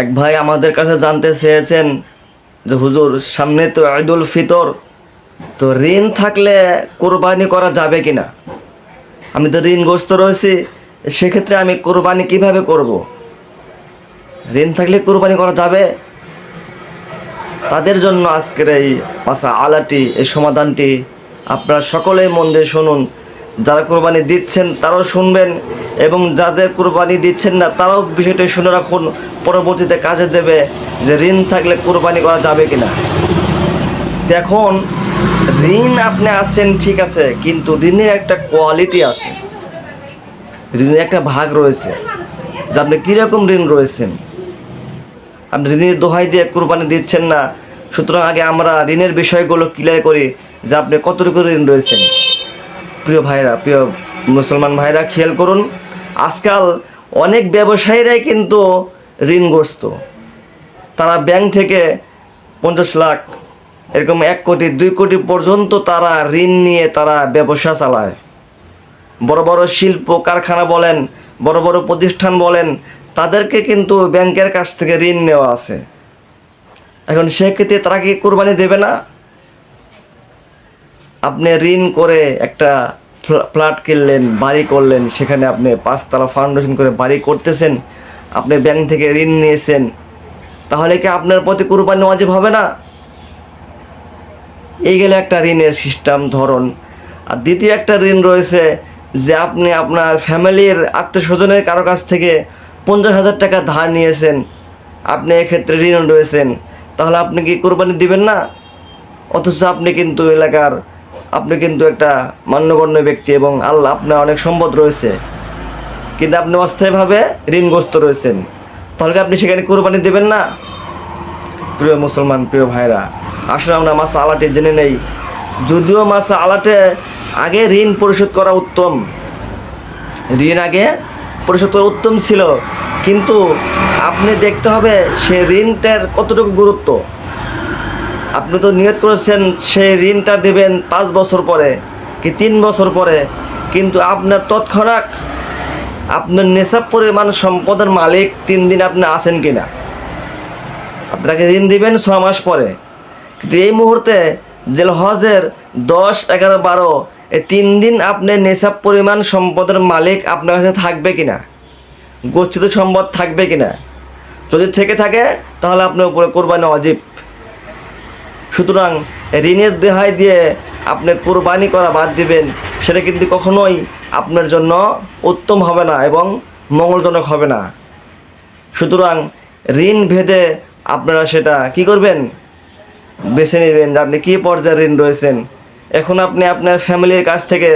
এক ভাই আমাদের কাছে জানতে চেয়েছেন যে, হুজুর, সামনে তো ঈদুল ফিতর, তো ঋণ থাকলে কোরবানি করা যাবে কি না আমি তো ঋণগ্রস্ত রয়েছি, সেক্ষেত্রে আমি কোরবানি কীভাবে করব? ঋণ থাকলে কোরবানি করা যাবে? তাদের জন্য আজকের এই মাসা আলাটি, এই সমাধানটি আপনারা সকলেই মন দিয়ে শুনুন। যারা কোরবানি দিচ্ছেন তারাও শুনবেন এবং যাদের কোরবানি দিচ্ছেন না, তারাও বিষয়টি শুনে রাখুন, পরবর্তীতে কাজে দেবে যে ঋণ থাকলে কোরবানি করা যাবে কিনা। দেখুন ঋণ আপনি আছেন, ঠিক আছে, কিন্তু ঋণের একটা কোয়ালিটি আছে। ঋণের একটা ভাগ রয়েছে। যে আপনি কীরকম ঋণ রয়েছেন? আপনি ঋণের দোহাই দিয়ে কোরবানি দিচ্ছেন না। সুতরাং আগে আমরা ঋণের বিষয়গুলো ক্লিয়ার করি যে আপনি কতটুকু ঋণ রয়েছেন। প্রিয় ভাইরা, প্রিয় মুসলমান ভাইরা, খেয়াল করুন, আজকাল অনেক ব্যবসায়ীরাই কিন্তু ঋণগ্রস্ত। তারা ব্যাংক থেকে পঞ্চাশ লাখ, এরকম এক কোটি, দুই কোটি পর্যন্ত তারা ঋণ নিয়ে তারা ব্যবসা চালায়। বড় বড় শিল্প কারখানা বলেন, বড় বড় প্রতিষ্ঠান বলেন, তাদেরকে কিন্তু ব্যাংকের কাছ থেকে ঋণ নেওয়া আছে। এখন সেক্ষেত্রে তারা কি কোরবানি দেবে না? আপনি ঋণ করে একটা ফ্ল্যাট কিনলেন, বাড়ি করলেন, সেখানে আপনি পাঁচতলা ফাউন্ডেশন করে বাড়ি করতেছেন, আপনি ব্যাংক থেকে ঋণ নিয়েছেন, তাহলে কি আপনার প্রতি কোরবানি ওয়াজিব হবে না? এই গেলে একটা ঋণের সিস্টেম ধরন। আর দ্বিতীয় একটা ঋণ রয়েছে যে আপনি আপনার ফ্যামিলির আত্মীয় স্বজনের কারও কাছ থেকে পঞ্চাশ হাজার টাকা ধার নিয়েছেন, আপনি এক্ষেত্রে ঋণ রয়েছেন, তাহলে আপনি কি কোরবানি দিবেন না? অথচ আপনি কিন্তু এলাকার আপনি কিন্তু একটা মান্যগণ্য ব্যক্তি এবং আল্লাহ আপনার অনেক সম্পদ রয়েছে। কিন্তু আপনি অস্থায়ীভাবে ঋণগ্রস্ত রয়েছেন। তাহলে আপনি সেখানে কোরবানি দেবেন না? প্রিয় মুসলমান, প্রিয় ভাইরা আসলে আমরা মাসা আলাটে জেনে নেই। যদিও মাসা আলাটে আগে ঋণ পরিশোধ করা উত্তম। ঋণ আগে পরিশোধ করা উত্তম ছিল। কিন্তু আপনি দেখতে হবে সে ঋণটার কতটুকু গুরুত্ব। আপনি তো নিয়ত করেছেন সেই ঋণটা দেবেন পাঁচ বছর পরে, কি তিন বছর পরে, কিন্তু আপনার তৎক্ষণাৎ আপনার নেশাব পরিমাণ সম্পদের মালিক তিন দিন আপনি আছেন কি না আপনাকে ঋণ দিবেন ছ মাস পরে। কিন্তু এই মুহূর্তে জেল হজের দশ, এগারো, বারো, এই তিন দিন আপনি নেশাব পরিমাণ সম্পদের মালিক আপনার কাছে থাকবে কি না গচ্ছিত সম্পদ থাকবে কি না যদি থেকে থাকে, তাহলে আপনার উপরে কোরবানি অজীব। সুতরাং ঋণের দেহায় দিয়ে আপনি কোরবানি করা বাদ দিবেন, সেটা কিন্তু কখনোই আপনার জন্য উত্তম হবে না এবং মঙ্গলজনক হবে না। সুতরাং ঋণ ভেদে আপনারা সেটা কি করবেন? বেছে নেবেন যে আপনি কী পর্যায়ে ঋণ রয়েছেন। এখন আপনি আপনার ফ্যামিলির কাছ থেকে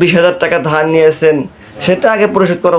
বিশ হাজার টাকা ধার নিয়েছেন, সেটা আগে পরিশোধ করা